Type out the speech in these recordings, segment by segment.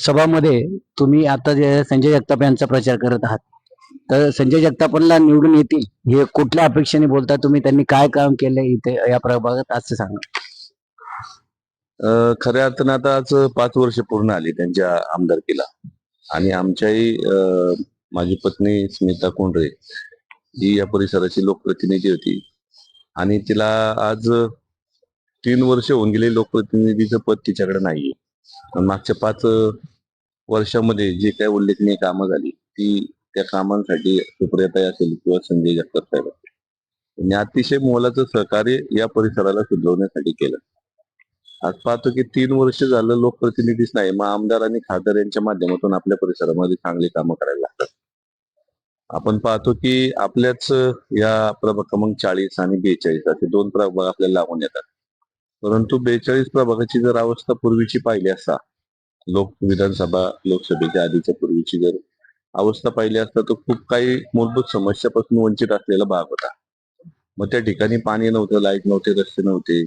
सभामध्ये तुम्ही आता जे संजय जगताप यांचा प्रचार करत आहात तर संजय जगतापांना निवडून येतील हे कुठल्या अपेक्षेने बोलता? तुम्ही त्यांनी काय काम केलंय इथे या प्रभागात? असं सांगा. खऱ्या अर्थानं आता आज पाच वर्ष पूर्ण आली त्यांच्या आमदारकीला. आणि आमच्याही माझी पत्नी स्मिता कोंडरे ही या परिसराची लोकप्रतिनिधी होती. आणि तिला आज तीन वर्ष होऊन गेले लोकप्रतिनिधीचं पद तिच्याकडे नाहीये. मागच्या पाच वर्षामध्ये जे काही उल्लेखनीय कामं झाली ती त्या कामांसाठी सुप्रियाताई असेल किंवा संजय जगताप साहेब असेल. त्यांनी अतिशय मोलाचं सहकार्य या परिसराला सुधरवण्यासाठी केलं. आज पाहतो की तीन वर्ष झालं लोकप्रतिनिधीच नाही मग आमदार आणि खासदार यांच्या माध्यमातून आपल्या परिसरामध्ये चांगली कामं करायला लागतात. आपण पाहतो की आपल्याच या प्रभाग क्रमांक चाळीस आणि बेचाळीस असे दोन प्रभाग आपल्याला लागून येतात. परंतु बेचाळीस प्रभागाची जर अवस्था पूर्वीची पाहिली असता लोक विधानसभा लोकसभेच्या आधीच्या पूर्वीची जर अवस्था पाहिली असता तर खूप काही मूलभूत समस्यापासून वंचित असलेला भाग होता. मग त्या ठिकाणी पाणी नव्हतं लाइट नव्हते रस्ते नव्हते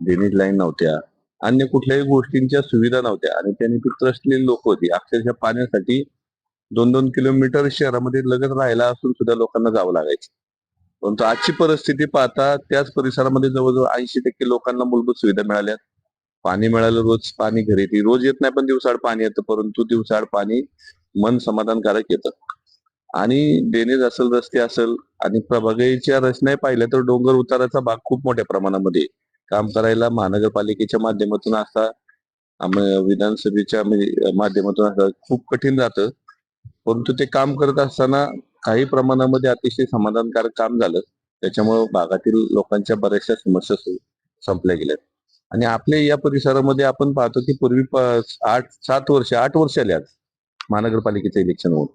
ड्रेनेज लाईन नव्हत्या अन्य कुठल्याही गोष्टींच्या सुविधा नव्हत्या आणि त्यांनी ती त्रसलेली लोक होती. अक्षरशः पाण्यासाठी दोन दोन किलोमीटर शहरामध्ये लगत राहायला असून सुद्धा लोकांना जावं लागायचं. परंतु आजची परिस्थिती पाहता त्याच परिसरामध्ये जवळजवळ ऐंशी टक्के लोकांना मूलभूत सुविधा मिळाल्या पाणी मिळालं रोज पाणी घरी येते. रोज येत नाही पण दिवसाआड पाणी येतं परंतु दिवसाआड पाणी मन समाधानकारक येतं. आणि ड्रेनेज असेल रस्ते असेल आणि प्रभागाच्या रचना पाहिल्या तर डोंगर उताराचा भाग खूप मोठ्या प्रमाणामध्ये काम करायला महानगरपालिकेच्या माध्यमातून असा विधानसभेच्या म्हणजे माध्यमातून असं खूप कठीण जातं. परंतु ते काम करत असताना काही प्रमाणामध्ये अतिशय समाधानकारक काम झालं. त्याच्यामुळे भागातील लोकांच्या बऱ्याचशा समस्या संपल्या गेल्यात. आणि आपल्या या परिसरामध्ये आपण पाहतो की पूर्वी आठ सात वर्ष आठ वर्ष आल्यात आज महानगरपालिकेचं इलेक्शन होऊन.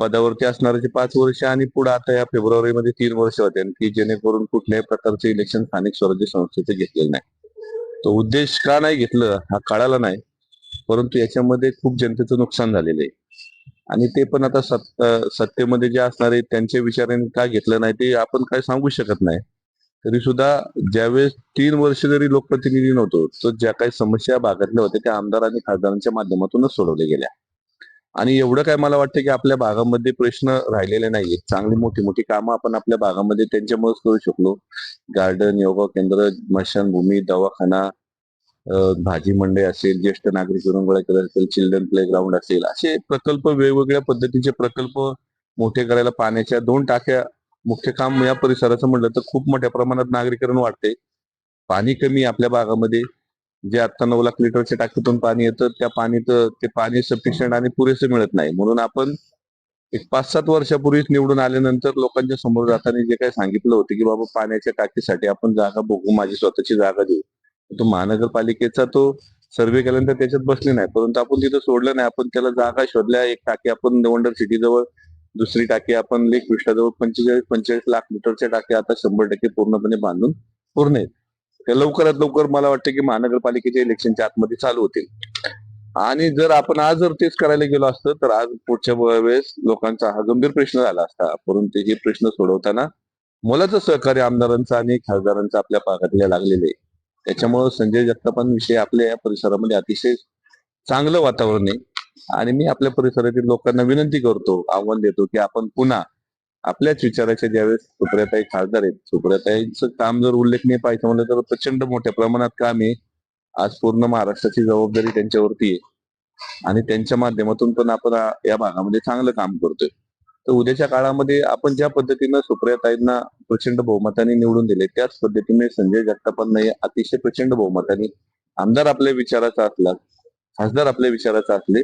पदावरती असणाऱ्याचे पाच वर्ष आणि पुढे आता या फेब्रुवारीमध्ये तीन वर्ष होते आणि की जेणेकरून कुठल्याही प्रकारचे इलेक्शन स्थानिक स्वराज्य संस्थेचे घेतलेलं नाही. तो उद्देश का नाही घेतलं हा कळाला नाही. परंतु याच्यामध्ये खूप जनतेचं नुकसान झालेलं आहे. आणि ते पण आता सत्त सत्तेमध्ये जे असणारे त्यांच्या विचाराने का घेतलं नाही ते आपण काय सांगू शकत नाही. तरी सुद्धा ज्यावेळेस तीन वर्ष जरी लोकप्रतिनिधी नव्हतो तर ज्या काही समस्या भागातल्या होत्या त्या आमदार आणि खासदारांच्या माध्यमातूनच सोडवल्या गेल्या. आणि एवढं काय मला वाटतं की आपल्या भागामध्ये प्रश्न राहिलेले नाहीये चांगली मोठी मोठी कामं आपण आपल्या भागामध्ये त्यांच्यामुळेच करू शकलो. गार्डन योगा केंद्र स्मशानभूमी दवाखाना भाजी मंडई असेल ज्येष्ठ नागरिक विरंगुळा असेल चिल्ड्रन प्ले ग्राउंड असेल असे प्रकल्प वेगवेगळ्या पद्धतीचे प्रकल्प मोठे करायला पाण्याच्या दोन टाक्या मुख्य काम या परिसराचं म्हटलं तर खूप मोठ्या प्रमाणात नागरीकरण वाढते पाणी कमी आपल्या भागामध्ये. जे आता नऊ लाख लिटरच्या टाकीतून पाणी येतं त्या पाणी ते पाणी सफिशियंट आणि पुरेसे मिळत नाही. म्हणून आपण एक पाच सात वर्षापूर्वीच निवडून आल्यानंतर लोकांच्या समोर जाताना जे काही सांगितलं होतं की बाबा पाण्याच्या टाकीसाठी आपण जागा बघू माझी स्वतःची जागा देऊ. तो महानगरपालिकेचा तो सर्वे केल्यानंतर त्याच्यात बसले नाही. परंतु आपण तिथं सोडलं नाही. आपण त्याला जागा शोधल्या. एक टाकी आपण वंडर सिटी जवळ दुसरी टाकी आपण लेक विष्ठाजवळ पंचेचाळीस पंचेचाळीस लाख मीटरच्या टाक्या आता शंभर टक्के पूर्णपणे बांधून पूर्ण आहेत. त्या लवकरात लवकर मला वाटतं की महानगरपालिकेच्या इलेक्शनच्या आतमध्ये चालू होतील. आणि जर आपण आज जर तेच करायला गेलो असतं तर आज पुढच्या वेळेस लोकांचा हा गंभीर प्रश्न झाला असता. परंतु हे प्रश्न सोडवताना मोलाचं सहकार्य आमदारांचं आणि खासदारांचं आपल्या भागातल्या लागलेले आहे. त्याच्यामुळं संजय जगतापांविषयी आपल्या या परिसरामध्ये अतिशय चांगलं वातावरण आहे. आणि मी आपल्या परिसरातील लोकांना विनंती करतो आव्हान देतो की आपण पुन्हा आपल्याच विचाराच्या ज्यावेळेस सुप्रियाताई खासदार आहेत सुप्रियाताईंचं काम जर उल्लेखनीय पाहिजे म्हणलं तर प्रचंड मोठ्या प्रमाणात काम आहे. आज पूर्ण महाराष्ट्राची जबाबदारी त्यांच्यावरती आहे. आणि त्यांच्या माध्यमातून पण आपण या भागामध्ये चांगलं काम करतोय. तर उद्याच्या काळामध्ये आपण ज्या पद्धतीनं सुप्रियाताईंना प्रचंड बहुमताने निवडून दिले त्याच पद्धतीने संजय जगतापांना अतिशय प्रचंड बहुमताने आमदार आपल्या विचाराचा असला खासदार आपल्या विचाराचा असले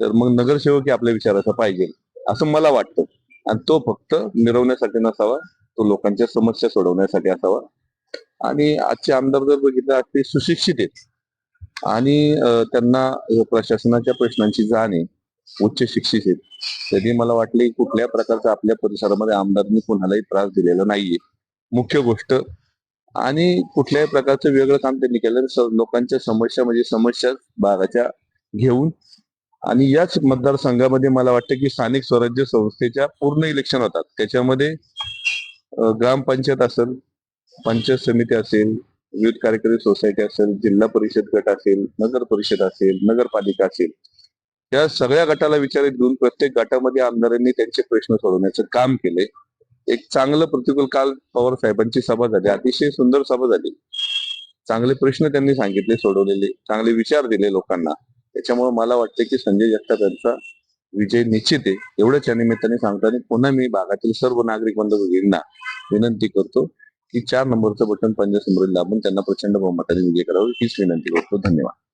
तर मग नगरसेवक ही आपल्या विचाराचा पाहिजे असं मला वाटतं. आणि तो फक्त मिरवण्यासाठी नसावा तो लोकांच्या समस्या सोडवण्यासाठी असावा. आणि आजचे आमदार जर बघितलं ते सुशिक्षित आहेत. आणि त्यांना प्रशासनाच्या प्रश्नांची जाण आहे. उच्च शिक्षित आहेत. त्यांनी मला वाटले कुठल्या प्रकारचा आपल्या परिसरामध्ये आमदारांनी कोणालाही त्रास दिलेला नाहीये. मुख्य गोष्ट आणि कुठल्याही प्रकारचं वेगळं काम त्यांनी केलं लोकांच्या समस्या म्हणजे समस्या भागाच्या घेऊन आणि याच मतदारसंघामध्ये मला वाटतं की स्थानिक स्वराज्य संस्थेच्या पूर्ण इलेक्शन होतात. त्याच्यामध्ये ग्रामपंचायत असेल पंचायत समिती असेल विविध कार्यकारी सोसायटी असेल जिल्हा परिषद गट असेल नगर परिषद असेल नगरपालिका असेल त्या सगळ्या गटाला विचारित घेऊन प्रत्येक गटामध्ये आमदारांनी त्यांचे प्रश्न सोडवण्याचं काम केले एक चांगलं प्रतिकूल काल पवार साहेबांची सभा झाली. अतिशय सुंदर सभा झाली. चांगले प्रश्न त्यांनी सांगितले सोडवलेले चांगले विचार दिले लोकांना. त्याच्यामुळे मला वाटतं की संजय जगताप यांचा विजय निश्चित आहे. एवढंच या निमित्ताने सांगताना पुन्हा मी भागातील सर्व नागरिक बंधू भगिनींना विनंती करतो की चार नंबरचं बटन पंजाब समोर लाभून त्यांना प्रचंड बहुमताने विजय करावं हीच विनंती करतो. धन्यवाद.